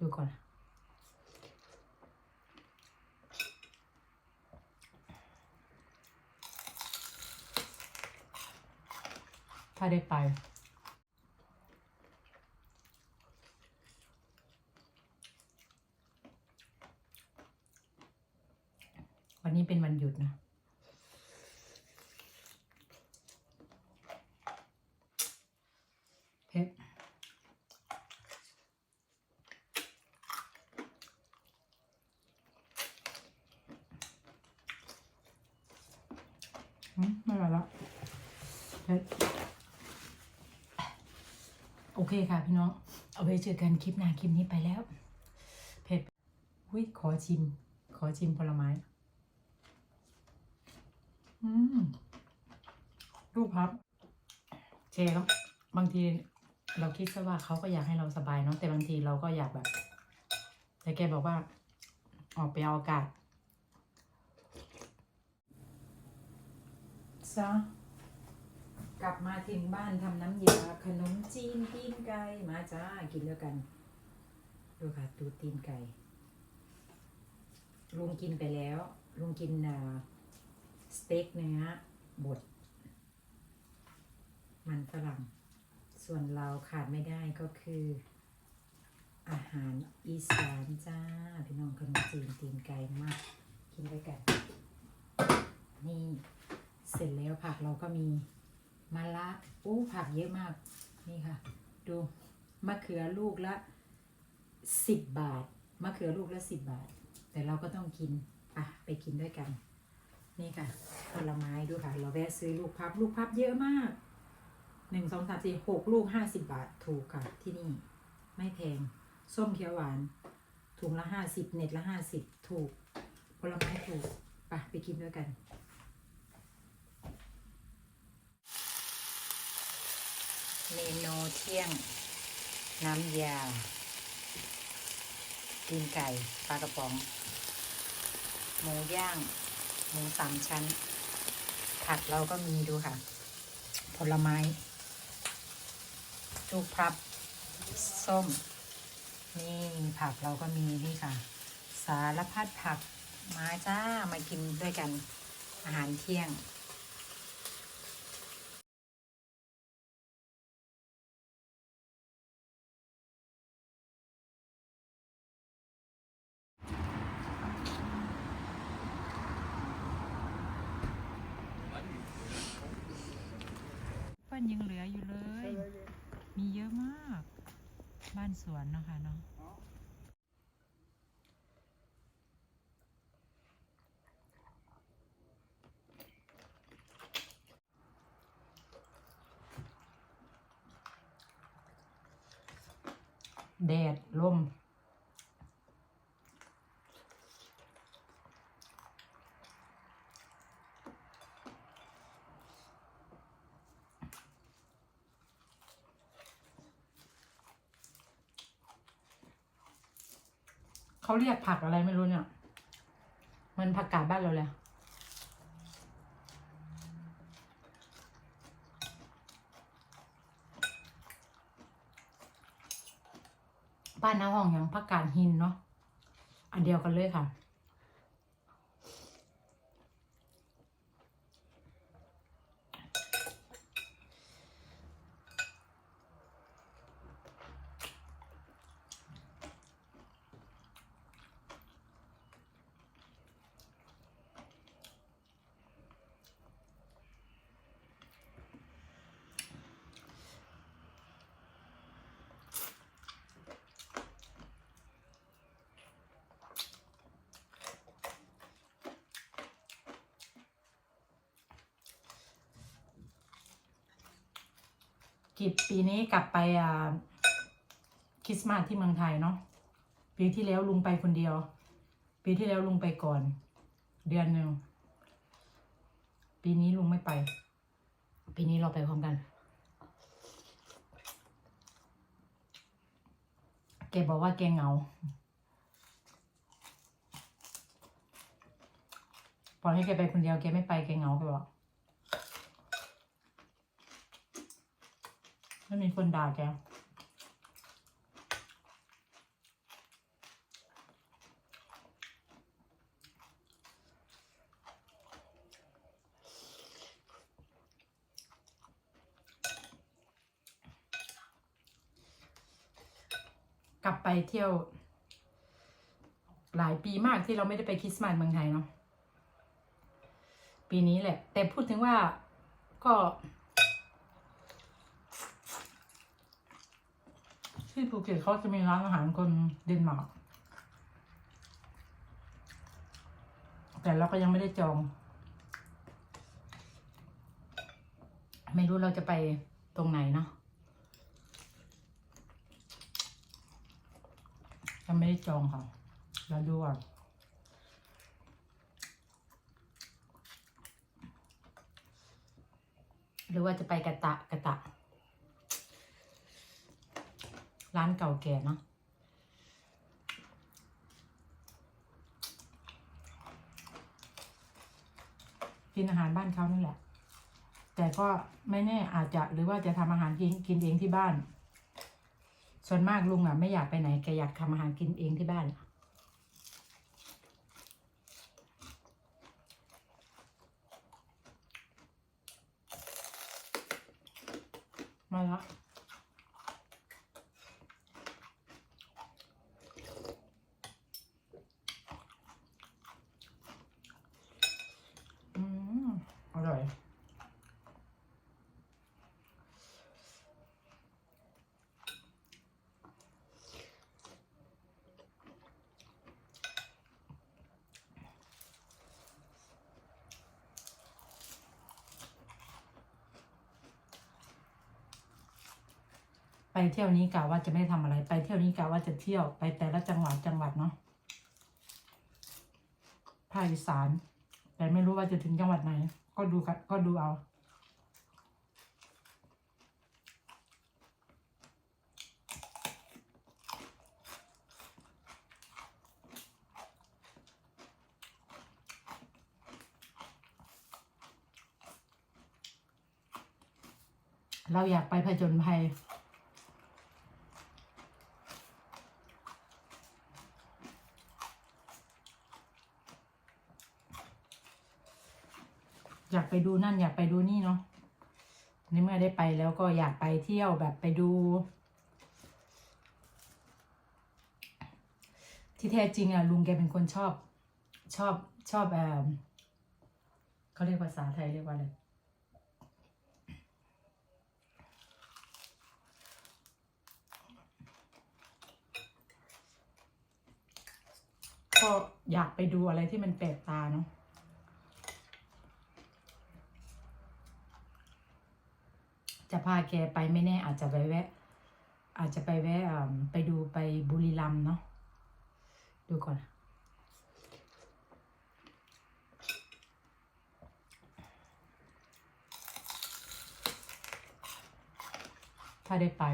ดูก่อน ถ้าได้ไป วันนี้เป็นวันหยุดนะ เผ็ดอืมไม่ไหวแล้วเผ็ด โอเคค่ะพี่น้อง เอาไว้เจอกันคลิปหน้าคลิปนี้ไปแล้ว เผ็ดอุ้ยขอชิม ขอชิมผลไม้ อืมรูปพับเชครับบางทีเราคิดซะว่าเขาก็อยากให้เราสบายเนาะแต่บางทีเราก็อยากแบบ แต่แกบอกว่า ออกไปเอาอากาศซะ กลับมาถึงบ้านทำน้ำยาขนมจีนตีนไก่มาจ้ากินด้วกันดูค่ะดูตีนไก่ลุงกินไปแล้วลุงกินสเต็กเนื้อบด มันฝรั่ง ส่วนเราขาดไม่ได้ก็คือ อาหารอีสานจ้า พี่น้องขนมจีนตีนไก่มาก กินด้วยกัน นี่เสร็จแล้วผักเราก็มี มะละอู้ผักเยอะมาก นี่ค่ะ ดูมะเขือลูกละสิบบาทมะเขือลูกละสิบบาท แต่เราก็ต้องกินอะไปกินด้วยกัน นี่ค่ะผลไม้ดูค่ะ เราแวะซื้อลูกพับลูกพับเยอะมากหนึ่งสองสามสี่หกลูกห้าสิบบาทถูกค่ะ ที่นี่ ไม่แพง ส้มเขียวหวาน ถุงละห้าสิบเน็ตละห้าสิบถูก ผลไม้ถูกไปไปกินด้วยกัน มนูเที่ยง น้ำยาตีนไก่ปลากระป๋อง หมูย่าง หมูสามชั้น ผักเราก็มีดูค่ะ ผลไม้ ลูกพลับ ส้ม นี่ผักเราก็มีนี่ค่ะ สารพัดผักมาจ้ามากินด้วยกันอาหารเที่ยง เปิ้ลยังเหลืออยู่เลย มีเยอะมาก บ้านสวนเนาะคะเนาะแดดลม เขาเรียกผักอะไรไม่รู้เนี่ย มันผักกาดบ้านเราเลยบ้านน้าห้องอย่างผักกาดหินเนาะอันเดียวกันเลยค่ะ กิบปีนี้กลับไปอ่าคริสต์มาสที่เมืองไทยเนาะปีที่แล้วลุงไปคนเดียว ปีที่แล้วลุงไปก่อน เดือนหนึ่งปีนี้ลุงไม่ไป ปีนี้เราไปพร้อมกัน แกบอกว่าแกเหงาปล่อยให้แกไปคนเดียวแกไม่ไปแกเหงาแกบอก ไม่มีคนด่าแกกลับไปเที่ยว หลายปีมากที่เราไม่ได้ไปคริสต์มาสเมืองไทยเนาะปีนี้แหละ แต่พูดถึงว่าก็ ที่ภูเก็ตเขาจะมีร้านอาหารคนเดนมาร์กแต่เราก็ยังไม่ได้จอง ไม่รู้เราจะไปตรงไหนเนาะยังไม่ได้จองค่ะเราดูก่อนหรือว่าจะไปกระตะกระตะ ร้านเก่าแก่เนาะกินอาหารบ้านเขานี่แหละ แต่ก็ไม่แน่อาจจะหรือว่าจะทำอาหารกินกินเองที่บ้าน ส่วนมากลุงอะ ไม่อยากไปไหนแกอยากทำอาหารกินเองที่บ้านมาแล้ว อืม อร่อย ไป เที่ยวนี้กะว่าจะไม่ทำอะไร ไปเที่ยวนี้กะว่าจะเที่ยวไปแต่ละจังหวัดจังหวัดเนาะภาคอีสาน แต่ไม่รู้ว่าจะถึงจังหวัดไหน ก็ดูกันก็ดูเอาเราอยากไปผจญภัย อยาก ไปดูนั่นอยากไปดูนี่เนาะในเมื่อได้ไปแล้วก็อยากไปเที่ยวแบบไปดู ที่แท้จริงอะลุงแกเป็นคนชอบ ชอบชอบเออเขาเรียกภาษาไทยเรียกว่าอะไรก็อยากไปดูอะไรที่มันแปลกตาเนาะ จะ พาแกไปไม่แน่อาจจะไปแวะ อาจจะไปแวะไปดูไปบุรีรัมเนาะดูก่อน ถ้าได้ไป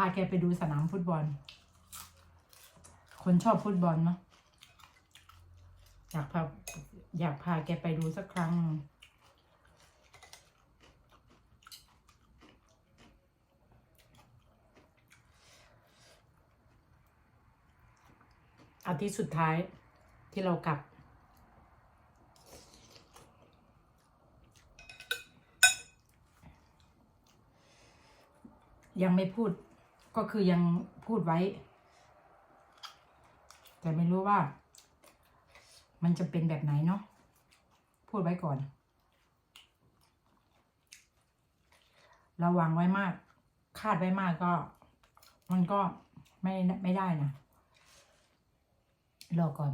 พาแกไปดูสนามฟุตบอล คนชอบฟุตบอลเนาะอยากพาอยากพาแกไปดูสักครั้ง อาทิตย์สุดท้ายที่เรากลับยังไม่พูด ก็คือยังพูดไว้ แต่ไม่รู้ว่า มันจะเป็นแบบไหนเนาะพูดไว้ก่อนราวางไว้มาก คาดไว้มากก็ มันก็ไม่ไม่ได้นะรอก่อน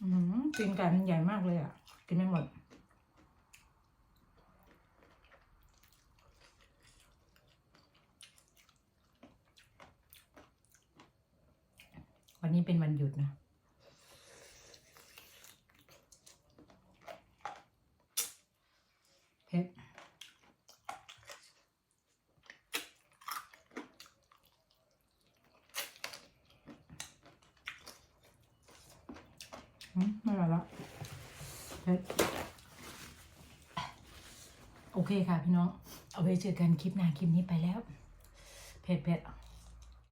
อืมตีนไก่มันใหญ่มากเลยอะ กินไม่หมด วันนี้เป็นวันหยุดนะ เผ็ดไม่ไหวละเผ็ดโอเคค่ะพี่น้อง เอาไว้เจอกันคลิปหน้าคลิปนี้ไปแล้ว เผ็ดเผ็ด